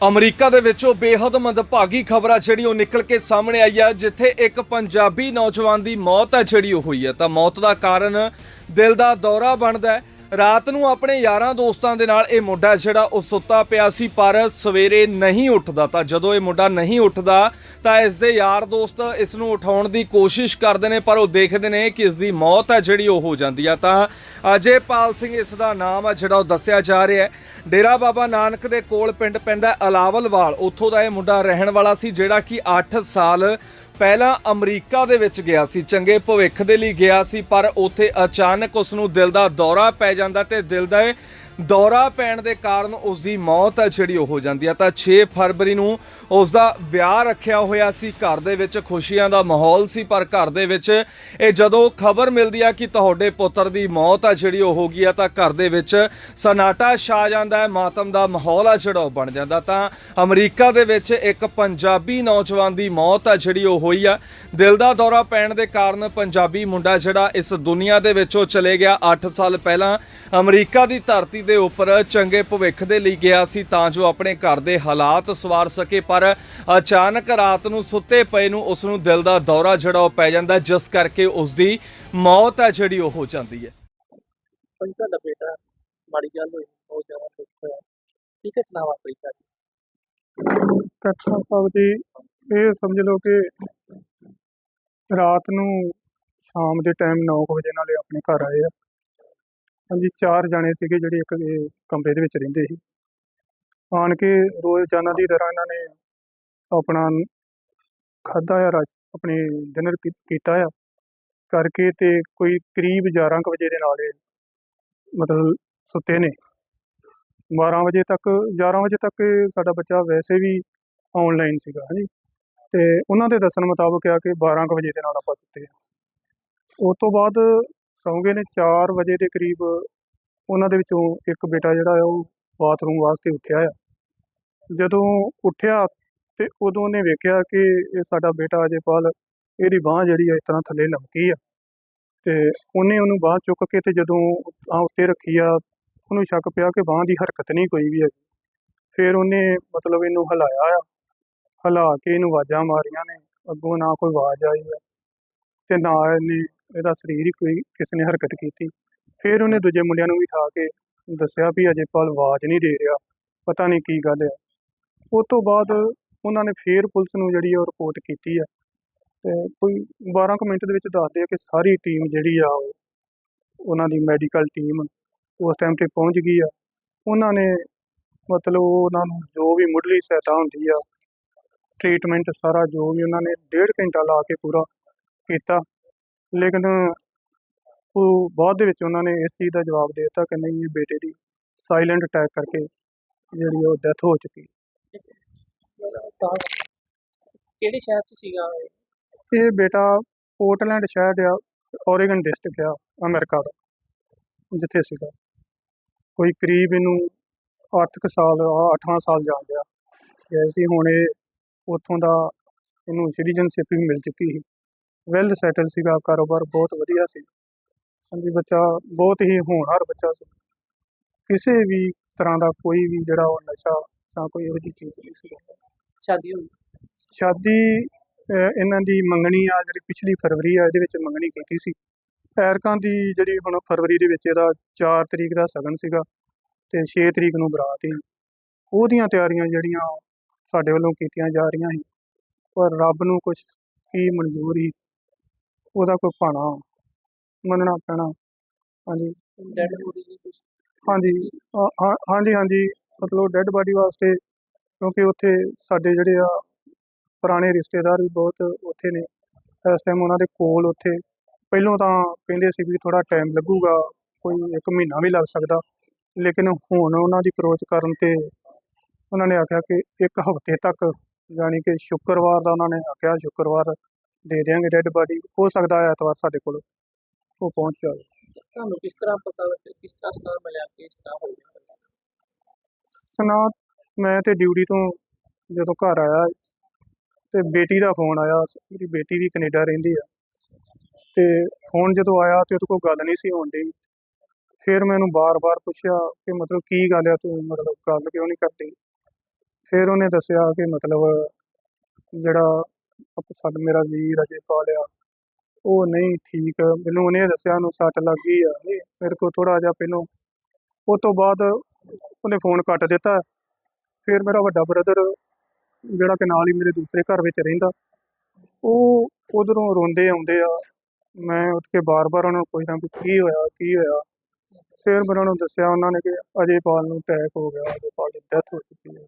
America ਦੇ ਵਿੱਚੋਂ ਬੇਹੱਦ ਮੰਦਭਾਗੀ ਖਬਰ ਆ ਜਿਹੜੀ ਉਹ ਨਿਕਲ ਕੇ ਸਾਹਮਣੇ ਆਈ ਆ, ਜਿੱਥੇ ਇੱਕ ਪੰਜਾਬੀ ਨੌਜਵਾਨ ਦੀ ਮੌਤ ਹੈ ਜਿਹੜੀ ਉਹ ਹੋਈ ਹੈ ਤਾਂ ਮੌਤ ਦਾ ਕਾਰਨ ਦਿਲ ਦਾ ਦੌਰਾ ਬਣਦਾ ਹੈ। ਰਾਤ ਨੂੰ ਆਪਣੇ ਯਾਰਾਂ ਦੋਸਤਾਂ ਦੇ ਨਾਲ ਇਹ ਮੁੰਡਾ ਜਿਹੜਾ ਉਹ ਸੁੱਤਾ ਪਿਆ ਸੀ, ਪਰ ਸਵੇਰੇ ਨਹੀਂ ਉੱਠਦਾ। ਤਾਂ ਜਦੋਂ ਇਹ ਮੁੰਡਾ ਨਹੀਂ ਉੱਠਦਾ, ਤਾਂ ਇਸ ਦੇ ਯਾਰ ਦੋਸਤ ਇਸ ਨੂੰ ਉਠਾਉਣ ਦੀ ਕੋਸ਼ਿਸ਼ ਕਰਦੇ ਨੇ, ਪਰ ਉਹ ਦੇਖਦੇ ਨੇ ਕਿ ਇਸ ਦੀ ਮੌਤ ਹੈ ਜਿਹੜੀ ਉਹ ਹੋ ਜਾਂਦੀ ਆ। ਤਾਂ ਅਜੇਪਾਲ ਸਿੰਘ ਇਸ ਦਾ ਨਾਮ ਆ ਜਿਹੜਾ ਉਹ ਦੱਸਿਆ ਜਾ ਰਿਹਾ ਹੈ। ਡੇਰਾ ਬਾਬਾ ਨਾਨਕ ਦੇ ਕੋਲ ਪਿੰਡ ਪੈਂਦਾ ਅਲਾਵਲਵਾਲ। ਉੱਥੋਂ ਦਾ ਇਹ ਮੁੰਡਾ ਰਹਿਣ ਵਾਲਾ ਸੀ, ਜਿਹੜਾ ਕਿ 8 ਸਾਲ ਪਹਿਲਾਂ ਅਮਰੀਕਾ ਦੇ ਵਿੱਚ ਗਿਆ ਸੀ, ਚੰਗੇ ਭਵਿੱਖ ਦੇ ਲਈ ਗਿਆ ਸੀ, ਪਰ ਉੱਥੇ ਅਚਾਨਕ ਉਸ ਨੂੰ ਦਿਲ ਦਾ ਦੌਰਾ ਪੈ ਜਾਂਦਾ ਤੇ ਦਿਲ ਦਾ ਦੌਰਾ ਪੈਣ ਦੇ ਕਾਰਨ ਉਸ ਦੀ ਮੌਤ ਹੈ, ਜਿਹੜੀ ਉਹ ਹੋ ਜਾਂਦੀ ਆ ਤਾਂ 6 ਫਰਵਰੀ ਨੂੰ ਉਸ ਦਾ ਵਿਆਹ ਰੱਖਿਆ ਹੋਇਆ ਸੀ। ਘਰ ਦੇ ਵਿੱਚ ਖੁਸ਼ੀਆਂ ਦਾ ਮਾਹੌਲ ਸੀ, ਪਰ ਘਰ ਦੇ ਵਿੱਚ ਇਹ ਜਦੋਂ ਖਬਰ ਮਿਲਦੀ ਆ ਕਿ ਤੁਹਾਡੇ ਪੁੱਤਰ ਦੀ ਮੌਤ ਆ, ਜਿਹੜੀ ਉਹ ਹੋ ਗਈ ਆ, ਤਾਂ ਘਰ ਦੇ ਵਿੱਚ ਸਨਾਟਾ ਛਾ ਜਾਂਦਾ ਹੈ, ਮਾਤਮ ਦਾ ਮਾਹੌਲ ਆ, ਜਿਹੜਾ ਉਹ ਬਣ ਜਾਂਦਾ। ਤਾਂ ਅਮਰੀਕਾ ਦੇ ਵਿੱਚ ਇੱਕ ਪੰਜਾਬੀ ਨੌਜਵਾਨ ਦੀ ਮੌਤ ਆ, ਜਿਹੜੀ ਉਹ ਹੋਈ ਆ। ਦਿਲ ਦਾ ਦੌਰਾ ਪੈਣ ਦੇ ਕਾਰਨ ਪੰਜਾਬੀ ਮੁੰਡਾ, ਜਿਹੜਾ ਇਸ ਦੁਨੀਆ ਦੇ ਵਿੱਚੋਂ ਚਲੇ ਗਿਆ। 8 ਸਾਲ ਪਹਿਲਾਂ ਅਮਰੀਕਾ ਦੀ ਧਰਤੀ ਦੇ ਉੱਪਰ ਚੰਗੇ ਭਵਿੱਖ ਦੇ ਲਈ ਗਿਆ ਸੀ ਤਾਂ ਜੋ ਆਪਣੇ ਘਰ ਦੇ ਹਾਲਾਤ ਸਵਾਰ ਸਕੇ ਪਰ ਅਚਾਨਕ ਰਾਤ ਨੂੰ ਸੁੱਤੇ ਪਏ ਨੂੰ ਉਸ ਨੂੰ ਦਿਲ ਦਾ ਦੌਰਾ ਜਿਹੜਾ ਉਹ ਪੈ ਜਾਂਦਾ ਜਿਸ ਕਰਕੇ ਉਸ ਦੀ ਮੌਤ ਹੈ ਜਿਹੜੀ ਉਹ ਹੋ ਜਾਂਦੀ ਹੈ। ਭਾਈ ਤੁਹਾਡਾ ਬੇਟਾ ਮਾੜੀ ਗੱਲ ਹੋਈ ਬਹੁਤ ਜ਼ਿਆਦਾ ਦੁੱਖ ਹੋਇਆ। ਕੀ ਘਟਨਾ ਵਾਪਰੀ ਤੁਹਾਡੀ? ਕਟਸਾ ਸਾਹਿਬ ਜੀ ਇਹ ਸਮਝ ਲਓ ਕਿ ਰਾਤ ਨੂੰ ਸ਼ਾਮ ਦੇ ਟਾਈਮ 9 ਵਜੇ ਨਾਲੇ ਆਪਣੇ ਘਰ ਆਏ ਆ। ਹਾਂਜੀ, ਚਾਰ ਜਾਣੇ ਸੀਗੇ ਜਿਹੜੇ ਇੱਕ, ਇਹ ਕਮਰੇ ਦੇ ਵਿੱਚ ਰਹਿੰਦੇ ਸੀ। ਆਣ ਕੇ ਰੋਜ਼ਾਨਾ ਦੀ ਤਰ੍ਹਾਂ ਇਹਨਾਂ ਨੇ ਆਪਣਾ ਖਾਧਾ ਆ, ਰਾਜ, ਆਪਣੇ ਡਿਨਰ ਕੀਤਾ ਆ। ਕਰਕੇ ਤੇ ਕੋਈ ਕਰੀਬ 11 ਕੁ ਵਜੇ ਦੇ ਨਾਲ ਇਹ ਮਤਲਬ ਸੁੱਤੇ ਨੇ। 12 ਵਜੇ ਤੱਕ 11 ਵਜੇ ਤੱਕ ਸਾਡਾ ਬੱਚਾ ਵੈਸੇ ਵੀ ਆਨਲਾਈਨ ਸੀਗਾ, ਹਾਂਜੀ। ਤੇ ਉਹਨਾਂ ਦੇ ਦੱਸਣ ਮੁਤਾਬਕ ਆ ਕਿ 12 ਕੁ ਵਜੇ ਦੇ ਨਾਲ ਆਪਾਂ ਸੁੱਤੇ ਆ। ਉਸ ਤੋਂ ਬਾਅਦ ਸੌਂਗੇ ਨੇ 4 ਵਜੇ ਦੇ ਕਰੀਬ, ਉਹਨਾਂ ਦੇ ਵਿੱਚੋਂ ਇੱਕ ਬੇਟਾ ਜਿਹੜਾ ਆ, ਉਹ ਬਾਥਰੂਮ ਵਾਸਤੇ ਉੱਠਿਆ ਆ। ਜਦੋਂ ਉੱਠਿਆ ਤੇ ਉਦੋਂ ਉਹਨੇ ਵੇਖਿਆ ਕਿ ਇਹ ਸਾਡਾ ਬੇਟਾ ਅਜੇਪਾਲ ਇਹਦੀ ਬਾਹ ਜਿਹੜੀ ਆ, ਇਸ ਤਰ੍ਹਾਂ ਥੱਲੇ ਲਮਕੀ ਆ। ਤੇ ਉਹਨੇ ਉਹਨੂੰ ਬਾਹ ਚੁੱਕ ਕੇ ਤੇ ਜਦੋਂ ਆ ਉੱਤੇ ਰੱਖੀ ਆ, ਉਹਨੂੰ ਸ਼ੱਕ ਪਿਆ ਕਿ ਬਾਹ ਦੀ ਹਰਕਤ ਨਹੀਂ ਕੋਈ ਵੀ ਹੈ ਫਿਰ ਉਹਨੇ ਮਤਲਬ ਇਹਨੂੰ ਹਿਲਾਇਆ ਆ। ਹਿਲਾ ਕੇ ਇਹਨੂੰ ਆਵਾਜ਼ਾਂ ਮਾਰੀਆਂ ਨੇ, ਅੱਗੋਂ ਨਾ ਕੋਈ ਆਵਾਜ਼ ਆਈ ਆ ਤੇ ਨਾ ਇਹਨੇ ਇਹਦਾ ਸਰੀਰ ਹੀ ਕੋਈ ਕਿਸੇ ਨੇ ਹਰਕਤ ਕੀਤੀ। ਫਿਰ ਉਹਨੇ ਦੂਜੇ ਮੁੰਡਿਆਂ ਨੂੰ ਵੀ ਠਾ ਕੇ ਦੱਸਿਆ ਵੀ ਅਜੇ ਅਜੇਪਾਲ ਆਵਾਜ਼ ਨਹੀਂ ਦੇ ਰਿਹਾ, ਪਤਾ ਨਹੀਂ ਕੀ ਗੱਲ ਹੈ। ਉਸ ਤੋਂ ਬਾਅਦ ਉਹਨਾਂ ਨੇ ਫੇਰ ਪੁਲਿਸ ਨੂੰ ਜਿਹੜੀ ਉਹ ਰਿਪੋਰਟ ਕੀਤੀ ਆ ਤੇ ਕੋਈ 12 ਕੁ ਮਿੰਟ ਦੇ ਵਿੱਚ ਦੱਸਦੇ ਆ ਕਿ ਸਾਰੀ ਟੀਮ ਜਿਹੜੀ ਆ ਉਹ, ਉਹਨਾਂ ਦੀ ਮੈਡੀਕਲ ਟੀਮ ਉਸ ਟਾਈਮ ਤੇ ਪਹੁੰਚ ਗਈ ਆ। ਉਹਨਾਂ ਨੇ ਮਤਲਬ ਉਹਨਾਂ ਨੂੰ ਜੋ ਵੀ ਮੁੱਢਲੀ ਸਹਾਇਤਾ ਹੁੰਦੀ ਆ ਟ੍ਰੀਟਮੈਂਟ ਸਾਰਾ ਜੋ ਵੀ ਉਹਨਾਂ ਨੇ ਡੇਢ ਘੰਟਾ ਲਾ ਕੇ ਪੂਰਾ ਕੀਤਾ। ਲੇਕਿਨ ਉਹ ਬਾਅਦ ਦੇ ਵਿੱਚ ਉਹਨਾਂ ਨੇ ਇਸ ਚੀਜ਼ ਦਾ ਜਵਾਬ ਦੇ ਦਿੱਤਾ ਕਿ ਨਹੀਂ ਇਹ ਬੇਟੇ ਦੀ ਸਾਇਲੈਂਟ ਅਟੈਕ ਕਰਕੇ ਜਿਹੜੀ ਉਹ ਡੈਥ ਹੋ ਚੁੱਕੀ ਕਿਹੜੇ ਸ਼ਹਿਰ ਚ ਸੀਗਾ ਇਹ? ਬੇਟਾ ਪੋਰਟਲੈਂਡ ਸ਼ਹਿਰ ਆ ਓਰੇਗਨ ਡਿਸਟ੍ਰਿਕਟ ਆ ਅਮਰੀਕਾ ਦਾ ਜਿੱਥੇ ਸੀਗਾ। ਕੋਈ ਕਰੀਬ ਇਹਨੂੰ 8 ਸਾਲ 8ਵਾਂ ਸਾਲ ਜਾ ਗਿਆ ਗਏ ਸੀ ਹੁਣ ਇਹ ਉੱਥੋਂ ਦਾ ਇਹਨੂੰ ਸਿਟੀਜ਼ਨਸ਼ਿਪ ਵੀ ਮਿਲ ਚੁੱਕੀ ਸੀ। ਵੈਲ ਸੈਟਲ ਸੀਗਾ ਕਾਰੋਬਾਰ ਬਹੁਤ ਵਧੀਆ ਸੀ। ਹਾਂਜੀ ਬੱਚਾ ਬਹੁਤ ਹੀ ਹੋਣਹਾਰ ਬੱਚਾ ਸੀ। ਕਿਸੇ ਵੀ ਤਰ੍ਹਾਂ ਦਾ ਕੋਈ ਵੀ ਜਿਹੜਾ ਉਹ ਨਸ਼ਾ ਜਾਂ ਕੋਈ ਇਹੋ ਜਿਹੀ ਚੀਜ਼ ਨਹੀਂ ਸੀ। ਸ਼ਾਦੀ ਹੋਈ? ਸ਼ਾਦੀ ਇਹਨਾਂ ਦੀ ਮੰਗਣੀ ਆ ਜਿਹੜੀ ਪਿਛਲੀ ਫਰਵਰੀ ਆ ਇਹਦੇ ਵਿੱਚ ਮੰਗਣੀ ਕੀਤੀ ਸੀ। ਐਰਕਾਂ ਦੀ ਜਿਹੜੀ ਹੁਣ ਫਰਵਰੀ ਦੇ ਵਿੱਚ ਇਹਦਾ 4 ਤਰੀਕ ਦਾ ਸਗਨ ਸੀਗਾ ਤੇ 6 ਤਰੀਕ ਨੂੰ ਬਰਾਤ ਸੀ। ਉਹਦੀਆਂ ਤਿਆਰੀਆਂ ਜਿਹੜੀਆਂ ਸਾਡੇ ਵੱਲੋਂ ਕੀਤੀਆਂ ਜਾ ਰਹੀਆਂ ਸੀ ਪਰ ਰੱਬ ਨੂੰ ਕੁਝ ਕੀ ਮਨਜ਼ੂਰ ਉਹਦਾ ਕੋਈ ਭਾਣਾ ਮੰਨਣਾ ਪੈਣਾ। ਹਾਂਜੀ। ਡੈਡ ਬੋਡੀ ਦੀ ਕੁਛ। ਹਾਂਜੀ। ਹਾਂ- ਹਾਂ- ਹਾਂਜੀ ਹਾਂਜੀ। ਮਤਲਬ ਡੈੱਡ ਬਾਡੀ ਵਾਸਤੇ ਕਿਉਂਕਿ ਉੱਥੇ ਸਾਡੇ ਜਿਹੜੇ ਆ ਪੁਰਾਣੇ ਰਿਸ਼ਤੇਦਾਰ ਵੀ ਬਹੁਤ ਉੱਥੇ ਨੇ। ਇਸ ਟਾਈਮ ਉਹਨਾਂ ਦੇ ਕੋਲ ਉੱਥੇ ਪਹਿਲੋਂ ਤਾਂ ਕਹਿੰਦੇ ਸੀ ਵੀ ਥੋੜਾ ਟਾਈਮ ਲੱਗੂਗਾ ਕੋਈ ਇੱਕ ਮਹੀਨਾ ਵੀ ਲੱਗ ਸਕਦਾ। ਲੇਕਿਨ ਹੁਣ ਉਹਨਾਂ ਦੀ ਅਪਰੋਚ ਕਰਨ ਤੇ ਉਹਨਾਂ ਨੇ ਆਖਿਆ ਕਿ ਇੱਕ ਹਫ਼ਤੇ ਤੱਕ ਯਾਨੀ ਕਿ ਸ਼ੁੱਕਰਵਾਰ ਦਾ ਉਹਨਾਂ ਨੇ ਆਖਿਆ ਸ਼ੁੱਕਰਵਾਰ ਦੇ ਦਿਆਂਗੇ ਡੈੱਡ ਬਾਡੀ ਹੋ ਸਕਦਾ ਹੈ ਐਤਵਾਰ ਸਾਡੇ ਕੋਲ ਉਹ ਪਹੁੰਚ ਜਾਵੇ। ਤੁਹਾਨੂੰ ਕਿਸ ਤਰ੍ਹਾਂ ਪਤਾ ਕਿਸ ਤਰ੍ਹਾਂ ਸਕਾਰ ਮਿਲਿਆ ਕਿ ਇਸ ਤਰ੍ਹਾਂ ਹੋ ਗਿਆ? ਸੁਣਾ ਮੈਂ ਤੇ ਡਿਊਟੀ ਤੋਂ ਜਦੋਂ ਘਰ ਆਇਆ ਤੇ ਬੇਟੀ ਦਾ ਫੋਨ ਆਇਆ। ਮੇਰੀ ਬੇਟੀ ਵੀ ਕੈਨੇਡਾ ਰਹਿੰਦੀ ਆ। ਤੇ ਫੋਨ ਜਦੋਂ ਆਇਆ ਤੇ ਉਹਦੇ ਕੋਲ ਗੱਲ ਨਹੀਂ ਸੀ ਹੋਣ ਡਈ। ਫਿਰ ਮੈਂ ਉਹਨੂੰ ਬਾਰ-ਬਾਰ ਪੁੱਛਿਆ ਕਿ ਮਤਲਬ ਕੀ ਗੱਲ ਆ ਤੂੰ ਮਤਲਬ ਗੱਲ ਕਿਉਂ ਨਹੀਂ ਕਰਦੀ? ਫਿਰ ਉਹਨੇ ਦੱਸਿਆ ਕਿ ਮਤਲਬ ਜਿਹੜਾ ਸਾਡਾ ਮੇਰਾ ਵੀਰ ਅਜੇਪਾਲ ਆ ਉਹ ਨਹੀਂ ਠੀਕ। ਮੈਨੂੰ ਉਹਨੇ ਦੱਸਿਆ ਉਹਨੂੰ ਸੱਟ ਲੱਗ ਗਈ ਆ। ਮੇਰੇ ਕੋਲ ਥੋੜਾ ਜਿਹਾ ਪਹਿਲੋਂ ਉਹ ਤੋਂ ਬਾਅਦ ਉਹਨੇ ਫੋਨ ਕੱਟ ਦਿੱਤਾ। ਫਿਰ ਮੇਰਾ ਵੱਡਾ ਬ੍ਰਦਰ ਜਿਹੜਾ ਕਿ ਨਾਲ ਹੀ ਮੇਰੇ ਦੂਸਰੇ ਘਰ ਵਿੱਚ ਰਹਿੰਦਾ, ਉਹ ਉਧਰੋਂ ਰੋਂਦੇ ਆਉਂਦੇ ਆ। ਮੈਂ ਉੱਠ ਕੇ ਬਾਰ-ਬਾਰ ਉਹਨਾਂ ਨੂੰ ਪੁੱਛਦਾ ਵੀ ਕੀ ਹੋਇਆ ਕੀ ਹੋਇਆ? ਫਿਰ ਮੈਂ ਉਹਨਾਂ ਨੂੰ ਦੱਸਿਆ, ਉਹਨਾਂ ਨੇ ਕਿ ਅਜੇ ਪਾਲ ਨੂੰ ਅਟੈਕ ਹੋ ਗਿਆ, ਅਜੇ ਪਾਲ ਦੀ ਡੈਥ ਹੋ ਚੁੱਕੀ ਹੈ